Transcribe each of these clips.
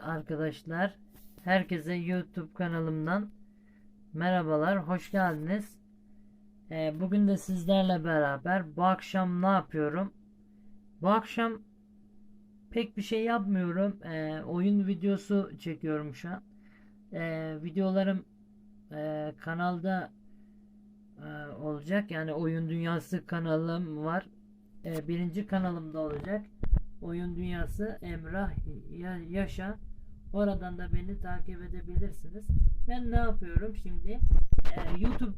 arkadaşlar. Herkese YouTube kanalımdan merhabalar, hoş geldiniz. Ee, bugün de sizlerle beraber bu akşam ne yapıyorum? Bu akşam pek bir şey yapmıyorum. Ee, oyun videosu çekiyorum şu an. Ee, videolarım e, kanalda e, olacak. Yani Oyun Dünyası kanalım var. Ee, birinci kanalımda olacak. Oyun Dünyası Emrah Ya- Yaşa. Oradan da beni takip edebilirsiniz. Ben ne yapıyorum şimdi? Ee, YouTube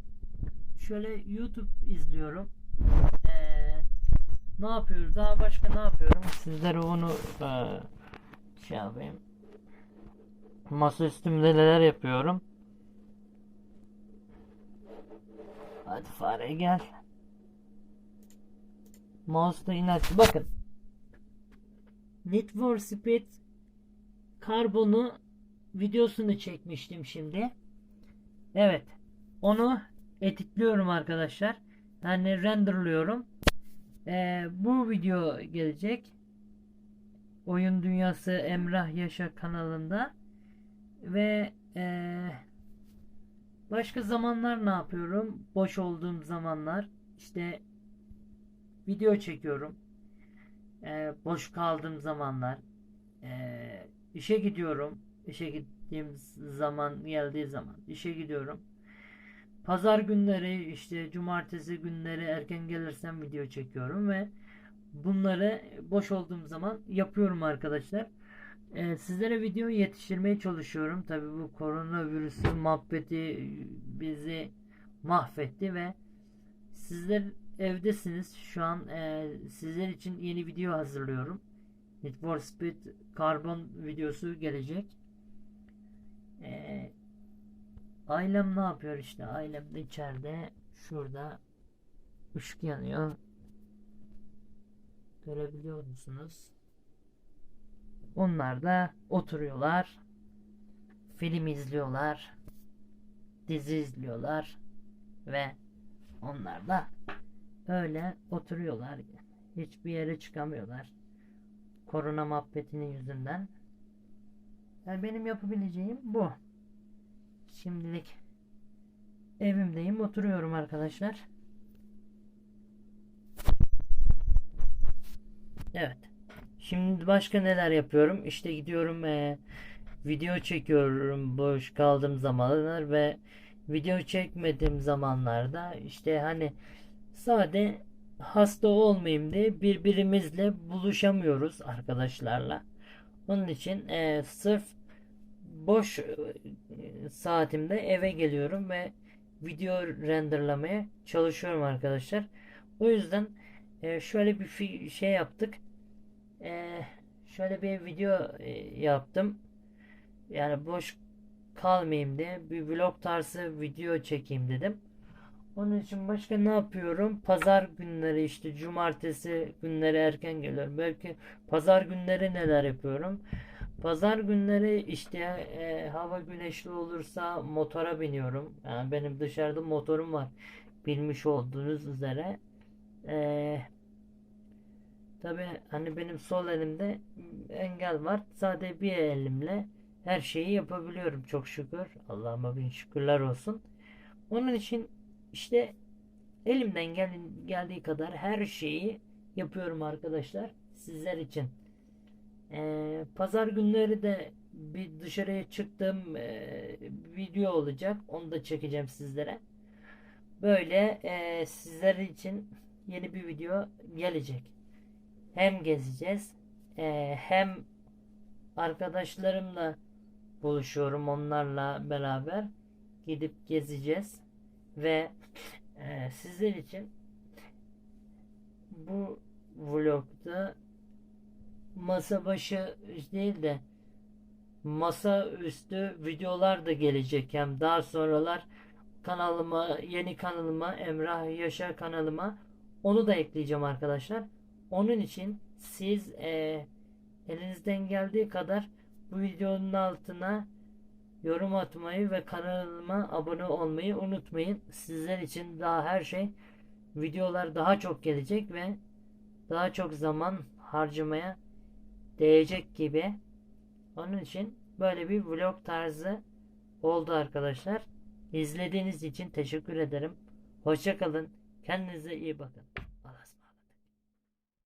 şöyle YouTube izliyorum. Ee, ne yapıyorum? Daha başka ne yapıyorum? Sizlere onu e, şey yapayım. Masa üstümde neler yapıyorum? Hadi fare gel. Mouse'da inatçı. Bakın. Need Speed Carbon'u videosunu çekmiştim şimdi. Evet. Onu editliyorum arkadaşlar. Yani renderlıyorum. Ee, bu video gelecek. Oyun Dünyası Emrah Yaşa kanalında. Ve ee, başka zamanlar ne yapıyorum? Boş olduğum zamanlar işte video çekiyorum. Ee, boş kaldığım zamanlar ee, işe gidiyorum. İşe gittiğim zaman geldiği zaman işe gidiyorum. Pazar günleri işte cumartesi günleri erken gelirsem video çekiyorum ve bunları boş olduğum zaman yapıyorum arkadaşlar. Ee, sizlere video yetiştirmeye çalışıyorum. Tabi bu koronavirüsü muhabbeti bizi mahvetti ve sizler evdesiniz. Şu an e, sizler için yeni video hazırlıyorum. Need for Speed Carbon videosu gelecek. E, ailem ne yapıyor işte? Ailem de içeride. Şurada ışık yanıyor. Görebiliyor musunuz? Onlar da oturuyorlar. Film izliyorlar. Dizi izliyorlar. Ve onlar da öyle oturuyorlar. Hiçbir yere çıkamıyorlar. Korona muhabbetinin yüzünden. Yani benim yapabileceğim bu. Şimdilik evimdeyim. Oturuyorum arkadaşlar. Evet. Şimdi başka neler yapıyorum? İşte gidiyorum eee, video çekiyorum boş kaldığım zamanlar ve video çekmediğim zamanlarda işte hani sade hasta olmayayım diye birbirimizle buluşamıyoruz arkadaşlarla. Onun için eee, sırf boş e, saatimde eve geliyorum ve video renderlamaya çalışıyorum arkadaşlar. O yüzden e, şöyle bir şey yaptık. E, şöyle bir video e, yaptım. Yani boş kalmayayım diye bir vlog tarzı video çekeyim dedim. Onun için başka ne yapıyorum? Pazar günleri işte cumartesi günleri erken geliyorum. Belki pazar günleri neler yapıyorum? Pazar günleri işte e, hava güneşli olursa motora biniyorum. Yani benim dışarıda motorum var. Bilmiş olduğunuz üzere. E, tabii hani benim sol elimde engel var. Sadece bir elimle her şeyi yapabiliyorum çok şükür. Allah'ıma bin şükürler olsun. Onun için işte elimden gel geldiği kadar her şeyi yapıyorum arkadaşlar. Sizler için. Ee, pazar günleri de bir dışarıya çıktığım e, video olacak. Onu da çekeceğim sizlere. Böyle e, sizler için yeni bir video gelecek. Hem gezeceğiz e, hem arkadaşlarımla buluşuyorum. Onlarla beraber gidip gezeceğiz ve e, sizler için bu vlogda masa başı değil de masa üstü videolar da gelecek hem daha sonralar kanalıma yeni kanalıma Emrah Yaşar kanalıma onu da ekleyeceğim arkadaşlar. Onun için siz e, elinizden geldiği kadar bu videonun altına yorum atmayı ve kanalıma abone olmayı unutmayın. Sizler için daha her şey videolar daha çok gelecek ve daha çok zaman harcamaya değecek gibi. Onun için böyle bir vlog tarzı oldu arkadaşlar. İzlediğiniz için teşekkür ederim. Hoşça kalın. Kendinize iyi bakın.